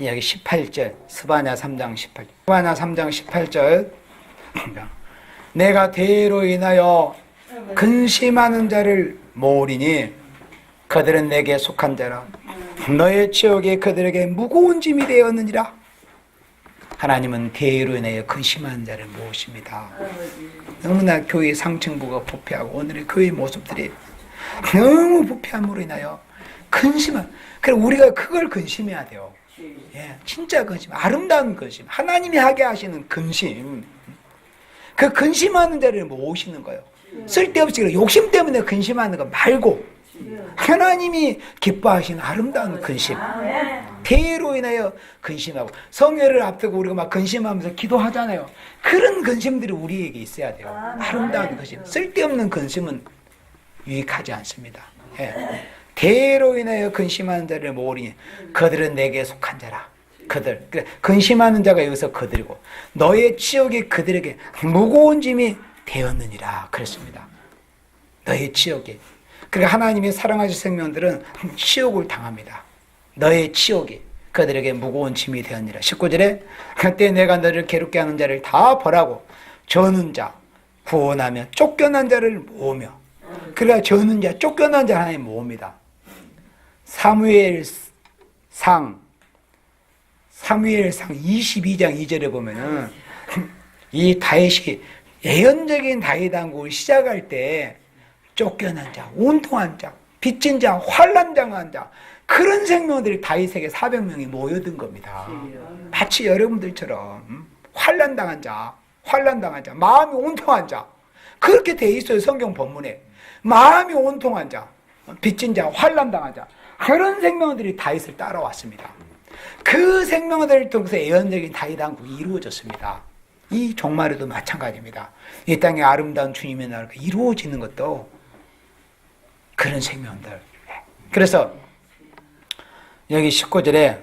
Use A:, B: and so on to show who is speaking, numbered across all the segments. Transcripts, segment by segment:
A: 여기 18절 스바냐 3장 18절 스바냐 3장 18절. 내가 대로 인하여 근심하는 자를 모으리니 그들은 내게 속한 자라. 너의 지옥이 그들에게 무거운 짐이 되었느니라. 하나님은 대로 인하여 근심하는 자를 모으십니다. 너무나 교회 상층부가 부패하고 오늘의 교회 모습들이 너무 부패함으로 인하여 근심한 그래 우리가 그걸 근심해야 돼요 예, 진짜 근심 아름다운 근심 하나님이 하게 하시는 근심. 그 근심하는 자를 모으시는 거예요. 쓸데없이 욕심 때문에 근심하는 거 말고 하나님이 기뻐하시는 아름다운 근심. 대로 인하여 근심하고 성회를 앞두고 우리가 막 근심하면서 기도하잖아요. 그런 근심들이 우리에게 있어야 돼요. 아름다운 근심. 쓸데없는 근심은 유익하지 않습니다. 예. 대로 인하여 근심하는 자를 모으리니 그들은 내게 속한 자라. 그들. 근심하는 자가 여기서 그들이고 너의 치욕이 그들에게 무거운 짐이 되었느니라 그랬습니다. 너의 치욕이. 그러니까 하나님이 사랑하실 생명들은 치욕을 당합니다. 너의 치욕이 그들에게 무거운 짐이 되었느니라. 19절에 그때 내가 너를 괴롭게 하는 자를 다 벌하고 저는 자 구원하며 쫓겨난 자를 모으며. 그래야 저는 자 쫓겨난 자 하나님 모읍니다 사무엘 상 사무엘상 22장 2절에 보면은 이 다윗이 예언적인 다윗 왕국을 시작할 때 쫓겨난 자, 온통한 자, 빚진 자, 환란당한 자 그런 생명들이 다윗에게 400명이 모여든 겁니다. 마치 여러분들처럼 음, 환란당한 자, 환란당한 자, 마음이 온통한 자 그렇게 돼 있어요 성경 본문에 마음이 온통한 자, 빚진 자, 환란당한 자 그런 생명들이 다윗을 따라왔습니다. 그 생명들을 통해서 예언적인 다윗 왕국이 이루어졌습니다. 이 종말에도 마찬가지입니다. 이 땅에 아름다운 주님의 나라가 이루어지는 것도 그런 생명들. 그래서 여기 19절에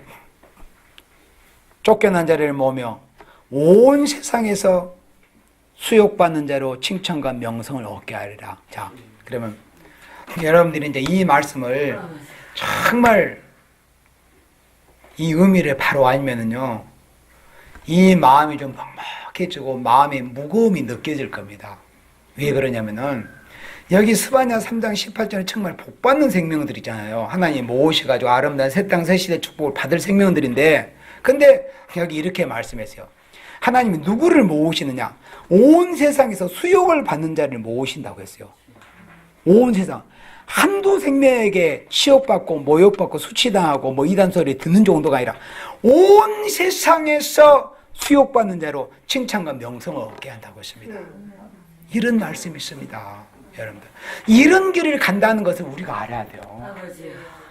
A: 쫓겨난 자를 모으며 온 세상에서 수욕받는 자로 칭찬과 명성을 얻게 하리라. 자, 그러면 여러분들이 이제 이 말씀을 정말 이 의미를 바로 알면은요, 이 마음이 좀 먹먹해지고 마음의 무거움이 느껴질 겁니다. 왜 그러냐면은 여기 스바냐 3장 18절에 정말 복받는 생명들이잖아요. 하나님 모으셔가지고 아름다운 새 땅 새 시대 축복을 받을 생명들인데 근데 여기 이렇게 말씀했어요. 하나님이 누구를 모으시느냐? 온 세상에서 수욕을 받는 자를 모으신다고 했어요. 온 세상. 한두 생명에게 치욕받고 모욕받고 수치당하고 뭐 이단 소리 듣는 정도가 아니라 온 세상에서 수욕받는 자로 칭찬과 명성을 얻게 한다고 했습니다. 이런 말씀이 있습니다. 여러분들. 이런 길을 간다는 것을 우리가 알아야 돼요.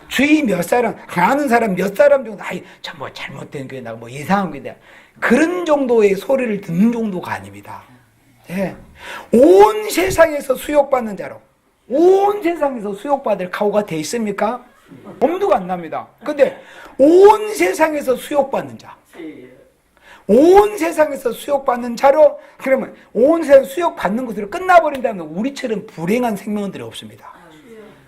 A: 주위 몇 사람, 아는 사람 몇 사람 정도, 아이, 저뭐 잘못된 교회 나뭐 이상한 교회 그런 정도의 소리를 듣는 정도가 아닙니다. 예. 온 세상에서 수욕받는 자로, 온 세상에서 수욕받을 각오가 돼 있습니까? 엄두가 안 납니다. 근데 온 세상에서 수욕받는 자. 온 세상에서 수욕받는 자로 그러면 온 세상 수욕받는 것으로 끝나버린다면 우리처럼 불행한 생명들이 없습니다.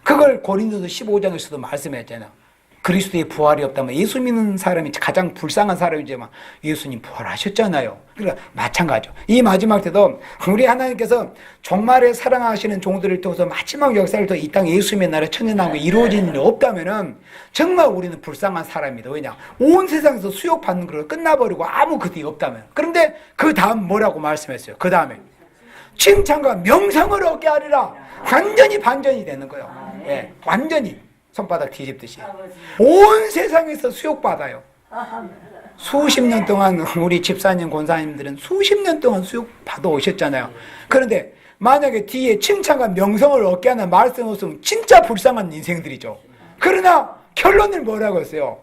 A: 그걸 고린도서 15장에서도 말씀했잖아요. 그리스도의 부활이 없다면 예수 믿는 사람이 가장 불쌍한 사람이지만 예수님 부활하셨잖아요. 그러니까 마찬가지죠. 이 마지막 때도 우리 하나님께서 정말에 사랑하시는 종들을 통해서 마지막 역사를 통해 이땅 예수님의 나라 천년왕국이 이루어진 일이 없다면은 정말 우리는 불쌍한 사람입니다. 왜냐? 온 세상에서 수욕받는 걸로 끝나버리고 아무 그뒤 없다면. 그런데 그 다음 뭐라고 말씀했어요? 그 다음에 칭찬과 명성을 얻게 하리라. 완전히 반전이 되는 거예요. 예, 완전히. 손바닥 뒤집듯이 온 세상에서 수욕받아요. 수십 년 동안 우리 집사님, 권사님들은 수십 년 동안 수욕 받아 오셨잖아요. 그런데 만약에 뒤에 칭찬과 명성을 얻게 하는 말씀 없으면 진짜 불쌍한 인생들이죠. 그러나 결론을 뭐라고 했어요?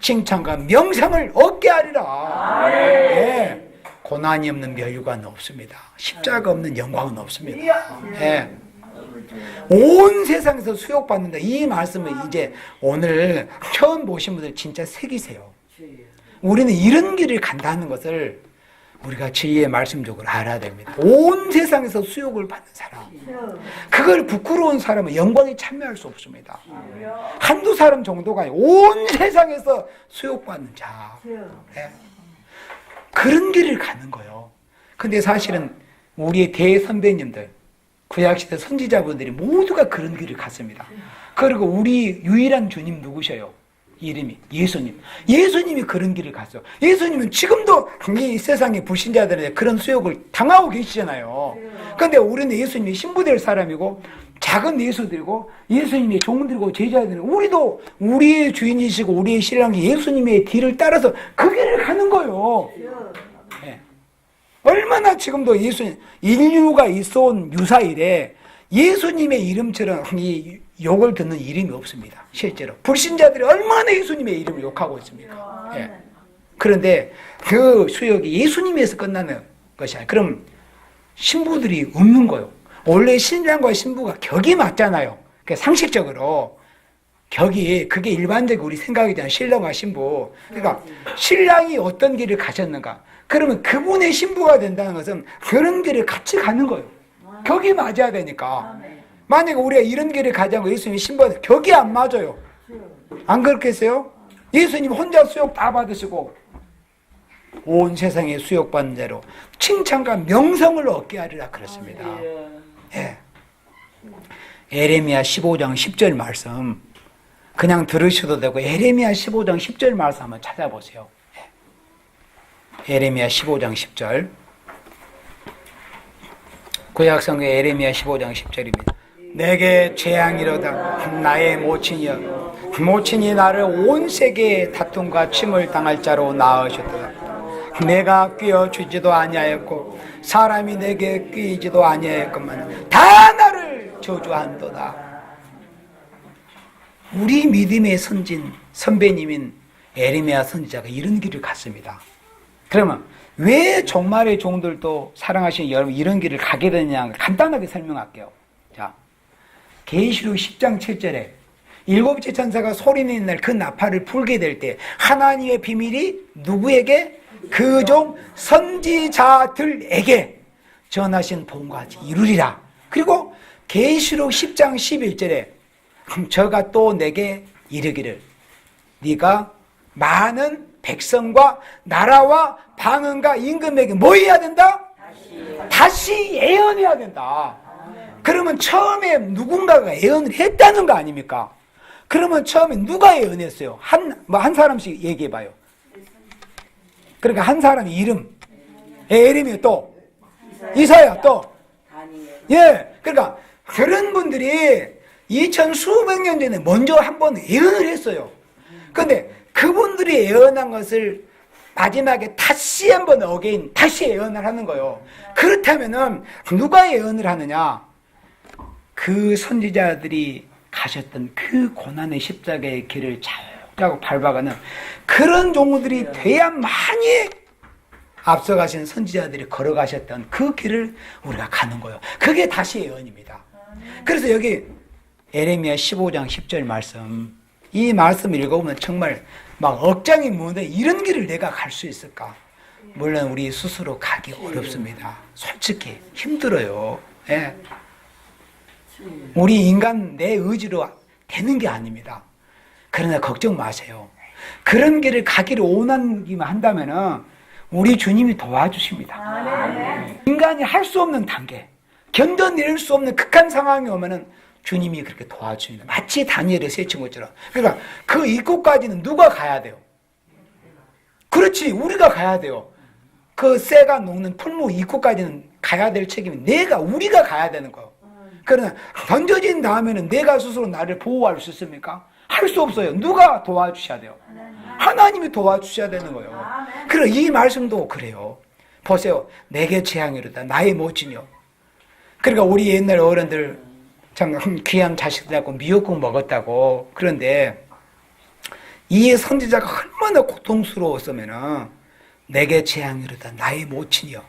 A: 칭찬과 명성을 얻게 하리라. 예. 고난이 없는 멸류관은 없습니다. 십자가 없는 영광은 없습니다. 예. 온 세상에서 수욕받는다. 이 말씀을 이제 오늘 처음 보신 분들 진짜 새기세요. 우리는 이런 길을 간다는 것을 우리가 진리의 말씀적으로 알아야 됩니다. 온 세상에서 수욕을 받는 사람. 그걸 부끄러운 사람은 영광에 참여할 수 없습니다. 한두 사람 정도가 아니고 온 세상에서 수욕받는 자. 예. 그런 길을 가는 거예요. 근데 사실은 우리의 대선배님들, 구약시대 선지자분들이 모두가 그런 길을 갔습니다. 그리고 우리 유일한 주님 누구셔요? 이름이 예수님. 예수님이 그런 길을 갔어요. 예수님은 지금도 이 세상의 불신자들에게 그런 수욕을 당하고 계시잖아요. 근데 우리는 예수님이 신부될 사람이고 작은 예수들이고 예수님의 종들이고 제자들이고 우리도 우리의 주인이시고 우리의 신랑이 예수님의 뒤를 따라서 그 길을 가는 거예요. 예. 얼마나 지금도 예수님 인류가 있어 온 유사일에 예수님의 이름처럼 이 욕을 듣는 이름이 없습니다. 실제로 불신자들이 얼마나 예수님의 이름을 욕하고 있습니까? 예. 그런데 그 수욕이 예수님에서 끝나는 것이 아니라 그럼 신부들이 없는 거예요. 원래 신랑과 신부가 격이 맞잖아요. 그 상식적으로 격이 그게 일반적인 우리 생각이잖아요. 신랑과 신부. 그러니까 신랑이 어떤 길을 가셨는가? 그러면 그분의 신부가 된다는 것은 그런 길을 같이 가는 거예요. 격이 맞아야 되니까. 만약에 우리가 이런 길을 가자고 예수님 신부한테 격이 안 맞아요. 안 그렇겠어요? 예수님 혼자 수욕 다 받으시고 온 세상에 수욕받는 자로 칭찬과 명성을 얻게 하리라 그랬습니다. 예. 에레미야 15장 10절 말씀 그냥 들으셔도 되고 에레미야 15장 10절 말씀 한번 찾아보세요. 예. 에레미야 15장 10절 구약성경 에레미야 15장 10절입니다. 내게 재앙이로다 나의 모친이여 모친이 나를 온 세계에 다툼과 침을 당할 자로 낳으셨도다. 내가 끼어 주지도 아니하였고 사람이 내게 끼이지도 아니하였건만 다 나를 저주한도다. 우리 믿음의 선진 선배님인 에레미야 선지자가 이런 길을 갔습니다. 그러면 왜 종말의 종들도 사랑하시는 여러분 이런 길을 가게 되냐 간단하게 설명할게요. 자, 계시록 10장 7절에 일곱째 천사가 소리내는 날 그 나팔을 불게 될 때 하나님의 비밀이 누구에게 그 종 선지자들에게 전하신 본과 같이 이루리라. 그리고 계시록 10장 11절에 저가 또 내게 이르기를 네가 많은 백성과 나라와 방언과 임금에게 뭐 해야 된다? 다시 예언해야 된다. 그러면 처음에 누군가가 예언을 했다는 거 아닙니까? 그러면 처음에 누가 예언했어요? 한, 뭐 한 사람씩 얘기해 봐요. 그러니까 한 사람 이름. 에림이 또. 이사야 또. 예. 그러니까 그런 분들이 2000 수백 년 전에 먼저 한번 예언을 했어요. 근데 그분들이 예언한 것을 마지막에 다시 한번 어게인 다시 예언을 하는 거예요. 그렇다면은 누가 예언을 하느냐? 그 선지자들이 가셨던 그 고난의 십자가의 길을 잘하고 밟아가는 그런 종들이 돼야 많이 앞서가신 선지자들이 걸어가셨던 그 길을 우리가 가는 거예요. 그게 다시 예언입니다. 그래서 여기 에레미야 15장 10절 말씀 이 말씀 읽어보면 정말 막 억장이 무는데 이런 길을 내가 갈 수 있을까? 물론 우리 스스로 가기 어렵습니다. 솔직히 힘들어요. 예. 우리 인간 내 의지로 되는 게 아닙니다. 그러나 걱정 마세요. 그런 길을 가기를 원하기만 한다면은 우리 주님이 도와주십니다. 인간이 할 수 없는 단계, 견뎌낼 수 없는 극한 상황이 오면은 주님이 그렇게 도와줍니다. 마치 다니엘의 세 친구처럼. 그러니까 그 입구까지는 누가 가야 돼요? 그렇지, 우리가 가야 돼요. 그 쇠가 녹는 풀무 입구까지는 가야 될 책임이 내가, 우리가 가야 되는 거예요. 그러나 던져진 다음에는 내가 스스로 나를 보호할 수 있습니까? 할 수 없어요. 누가 도와주셔야 돼요? 하나님이 도와주셔야 되는 거예요. 그래 이 말씀도 그래요. 보세요. 내게 재앙이로다. 나의 모친이요. 그러니까 우리 옛날 어른들 참 귀한 자식들하고 미역국 먹었다고 그런데 이 선지자가 얼마나 고통스러웠으면은 내게 재앙이로다. 나의 모친이요.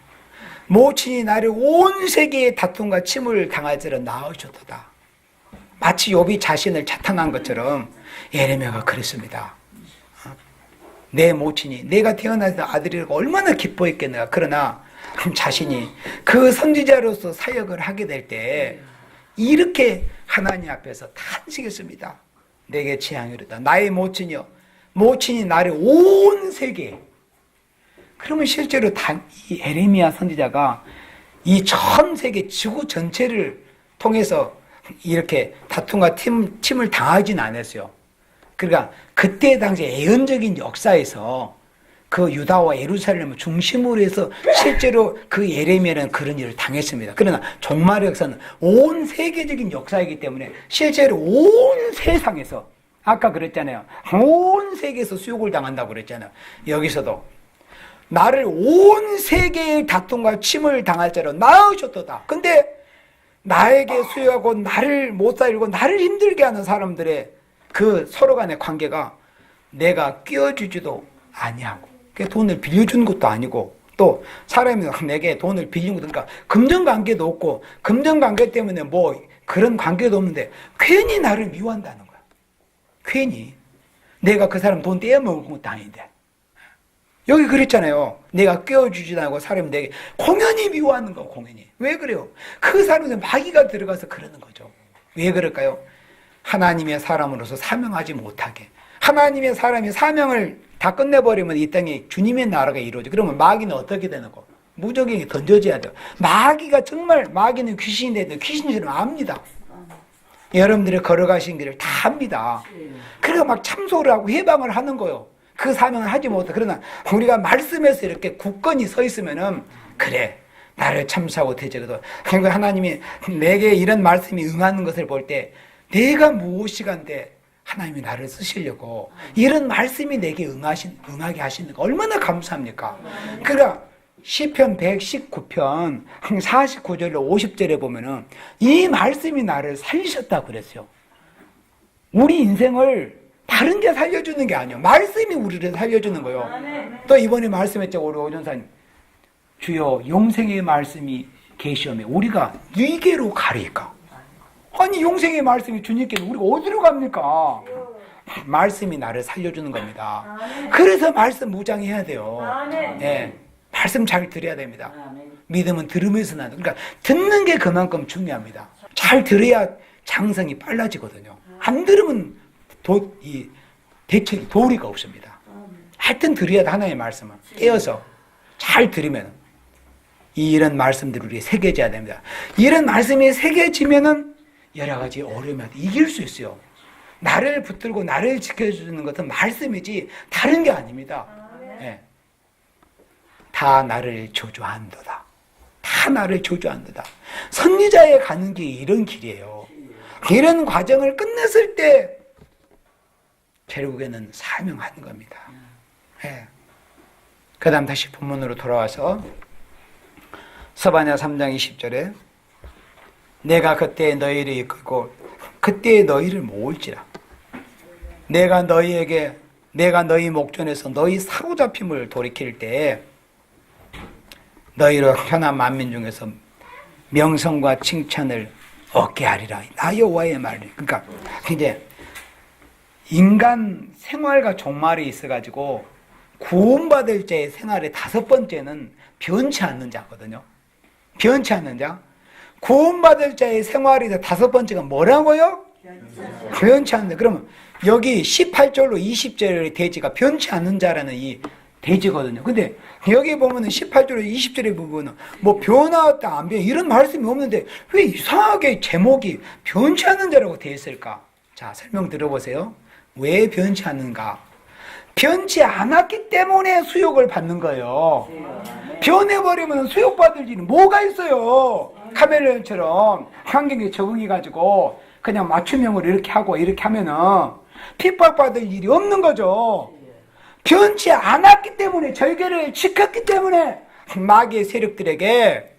A: 모친이 나를 온 세계의 다툼과 침을 당할 자로 낳으셨도다. 마치 욥이 자신을 자탕한 것처럼 예레미야가 그랬습니다. 어? 내 모친이 내가 태어나서 아들이라고 얼마나 기뻐했겠는가. 그러나 자신이 그 선지자로서 사역을 하게 될 때 이렇게 하나님 앞에서 탄식했습니다. 내게 재앙이르다. 나의 모친이여. 모친이 나를 온 세계. 그러면 실제로 단, 이 에레미야 선지자가 이 전 세계 지구 전체를 통해서 이렇게 다툼과 팀, 팀을 당하진 않았어요. 그러니까 그때 당시 예언적인 역사에서 그 유다와 예루살렘을 중심으로 해서 실제로 그 예레미야는 그런 일을 당했습니다. 그러나 종말의 역사는 온 세계적인 역사이기 때문에 실제로 온 세상에서 아까 그랬잖아요. 온 세계에서 수욕을 당한다고 그랬잖아요. 여기서도 나를 온 세계의 다툼과 침을 당할 자로 낳으셨도다. 근데 나에게 수요하고 나를 못 살고 나를 힘들게 하는 사람들의 그 서로 간의 관계가 내가 끼워주지도 아니하고 그 돈을 빌려준 것도 아니고 또 사람이 내게 돈을 빌린 것도 그러니까 금전 관계도 없고 금전 관계 때문에 뭐 그런 관계도 없는데 괜히 나를 미워한다는 거야. 괜히 내가 그 사람 돈 떼어먹은 것도 아닌데 여기 그랬잖아요. 내가 깨워주지도 않고 사람이 내게 공연히 미워하는 거 공연히. 왜 그래요? 그 사람은 마귀가 들어가서 그러는 거죠. 왜 그럴까요? 하나님의 사람으로서 사명하지 못하게. 하나님의 사람이 사명을 다 끝내버리면 이 땅에 주님의 나라가 이루어져. 그러면 마귀는 어떻게 되는 거? 무적에게 던져져야 돼요. 마귀가 정말 마귀는 귀신인데 귀신처럼 압니다. 여러분들이 걸어가신 길을 다 압니다. 그래서 막 참소를 하고 해방을 하는 거요. 그 사명을 하지 못해. 그러나 우리가 말씀에서 이렇게 굳건히 서 있으면은 그래. 나를 참수하고 대적해도 그러니까 하나님이 내게 이런 말씀이 응하는 것을 볼 때 내가 무엇이간데 하나님이 나를 쓰시려고 이런 말씀이 내게 응하신 응하게 하시는 거 얼마나 감사합니까? 그러니까 시편 119편 49절로 50절에 보면은 이 말씀이 나를 살리셨다 그랬어요. 우리 인생을 다른 게 살려주는 게 아니에요. 말씀이 우리를 살려주는 거예요. 또 이번에 말씀했죠. 우리 오전사님. 주여 용생의 말씀이 계시오며 우리가 위계로 가리까. 아니 용생의 말씀이 주님께서 우리가 어디로 갑니까? 말씀이 나를 살려주는 겁니다. 그래서 말씀 무장해야 돼요. 예, 말씀 잘 들어야 됩니다. 믿음은 들으면서 나는. 그러니까 듣는 게 그만큼 중요합니다. 잘 들어야 장성이 빨라지거든요. 안 들으면 도, 이 대책이 도리가 없습니다. 하여튼 들어야 돼, 하나님의 말씀은. 깨어서 잘 들으면 이런 말씀들을 우리 새겨져야 됩니다. 이런 말씀이 새겨지면은 여러 가지 어려움을 이길 수 있어요. 나를 붙들고 나를 지켜주는 것은 말씀이지 다른 게 아닙니다. 예. 다 나를 조조한도다. 다 나를 조조한도다. 선리자에 가는 길이 이런 길이에요. 이런 과정을 끝냈을 때 결국에는 사명하는 겁니다. 예. 그 다음 다시 본문으로 돌아와서 서바냐 3장 20절에 내가 그때 너희를 이끌고 그때 너희를 모을지라 내가 너희에게 내가 너희 목전에서 너희 사로잡힘을 돌이킬 때 너희로 현한 만민 중에서 명성과 칭찬을 얻게 하리라 나 여호와의 말이 그러니까 이제 인간 생활과 종말이 있어가지고 구원받을 자의 생활의 다섯 번째는 변치 않는 자거든요. 변치 않는 자. 구원받을 자의 생활이 다섯 번째가 뭐라고요? 변치 않는. 그러면 여기 18절로 20절의 대지가 변치 않는 자라는 이 대지거든요. 근데 여기 보면은 18절로 20절의 부분은 뭐 변화했다 안 변, 이런 말씀이 없는데 왜 이상하게 제목이 변치 않는 자라고 되어 있을까? 자, 설명 들어보세요. 왜 변치 않는가? 변치 않았기 때문에 수욕을 받는 거예요. 변해버리면 수욕받을 일이 뭐가 있어요? 카멜레온처럼 환경에 적응해가지고 그냥 맞춤형으로 이렇게 하고 이렇게 하면은 핍박받을 일이 없는 거죠. 변치 않았기 때문에 절개를 지켰기 때문에 마귀의 세력들에게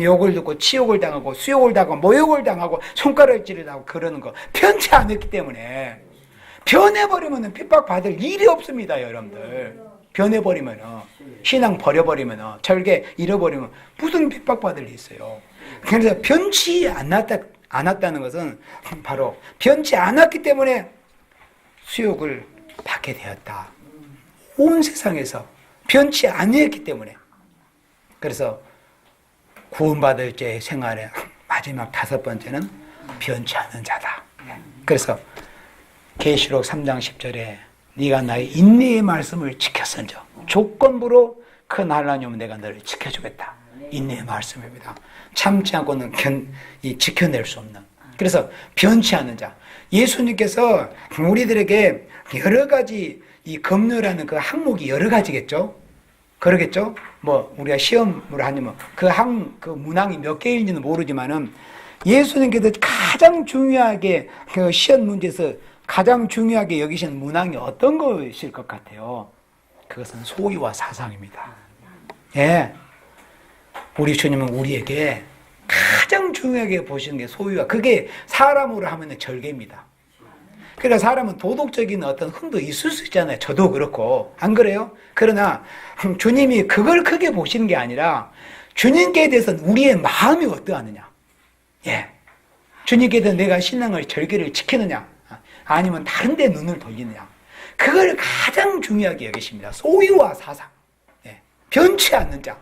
A: 욕을 듣고 치욕을 당하고 수욕을 당하고 모욕을 당하고 손가락질을 하고 그러는 거 변치 않았기 때문에 변해버리면 핍박받을 일이 없습니다, 여러분들. 변해버리면, 신앙 버려버리면, 절개 잃어버리면 무슨 핍박받을 일이 있어요. 그래서 변치 않았다, 않았다는 것은 바로 변치 않았기 때문에 수욕을 받게 되었다. 온 세상에서 변치 아니했기 때문에 그래서 구원받을 자의 생활의 마지막 다섯 번째는 변치 않는 자다. 그래서 계시록 3장 10절에 네가 나의 인내의 말씀을 지켰은저 조건부로 그 날라냐면 내가 너를 지켜주겠다. 인내의 말씀입니다. 참지 않고는 견, 이 지켜낼 수 없는. 그래서 변치 않는 자. 예수님께서 우리들에게 여러 가지 이 검료라는 그 항목이 여러 가지겠죠. 그러겠죠? 뭐 우리가 시험을 하냐면 그 항 그 문항이 몇 개인지는 모르지만은 예수님께서 가장 중요하게 그 시험 문제에서 가장 중요하게 여기시는 문항이 어떤 것일 것 같아요? 그것은 소유와 사상입니다. 예. 우리 주님은 우리에게 가장 중요하게 보시는 게 소유와 그게 사람으로 하면 절개입니다. 그러니까 사람은 도덕적인 어떤 흠도 있을 수 있잖아요. 저도 그렇고. 안 그래요? 그러나 주님이 그걸 크게 보시는 게 아니라 주님께 대해서는 우리의 마음이 어떠하느냐. 예. 주님께 대해서 내가 신앙을 절개를 지키느냐. 아니면 다른 데 눈을 돌리느냐. 그걸 가장 중요하게 여기십니다. 소유와 사상. 예. 변치 않는 자.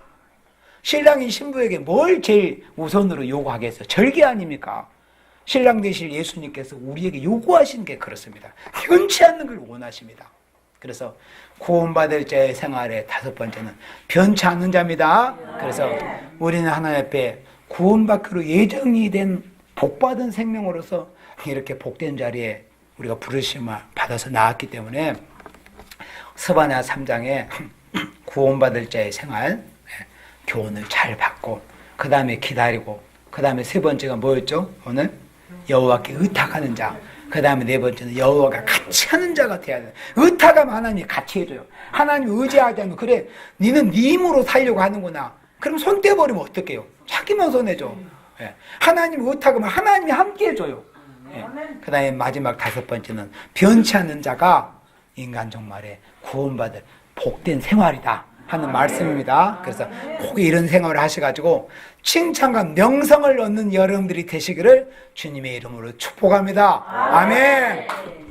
A: 신랑이 신부에게 뭘 제일 우선으로 요구하겠어요? 절개 아닙니까? 신랑 되실 예수님께서 우리에게 요구하시는 게 그렇습니다. 변치 않는 걸 원하십니다. 그래서 구원받을 자의 생활의 다섯 번째는 변치 않는 자입니다. 그래서 우리는 하나님 앞에 구원받기로 예정이 된 복받은 생명으로서 이렇게 복된 자리에 우리가 부르심을 받아서 나왔기 때문에 스바냐 3장에 구원받을 자의 생활 예, 교훈을 잘 받고 그 다음에 기다리고 그 다음에 세 번째가 뭐였죠? 오늘 여호와께 의탁하는 자. 그 다음에 네 번째는 여호와가 같이 하는 자가 돼야 돼. 의탁하면 하나님 같이 해줘요. 하나님 의지하자면 그래 니는 네 힘으로 살려고 하는구나. 그럼 손 떼버리면 어떡해요? 자기만 손해줘. 예. 하나님 의탁하면 하나님이 함께 해줘요. 예. 그 다음에 마지막 다섯 번째는 변치 않는 자가 인간 종말에 구원받을 복된 생활이다 하는 말씀입니다. 그래서 꼭 이런 생활을 하셔가지고 칭찬과 명성을 얻는 여러분들이 되시기를 주님의 이름으로 축복합니다. 아멘.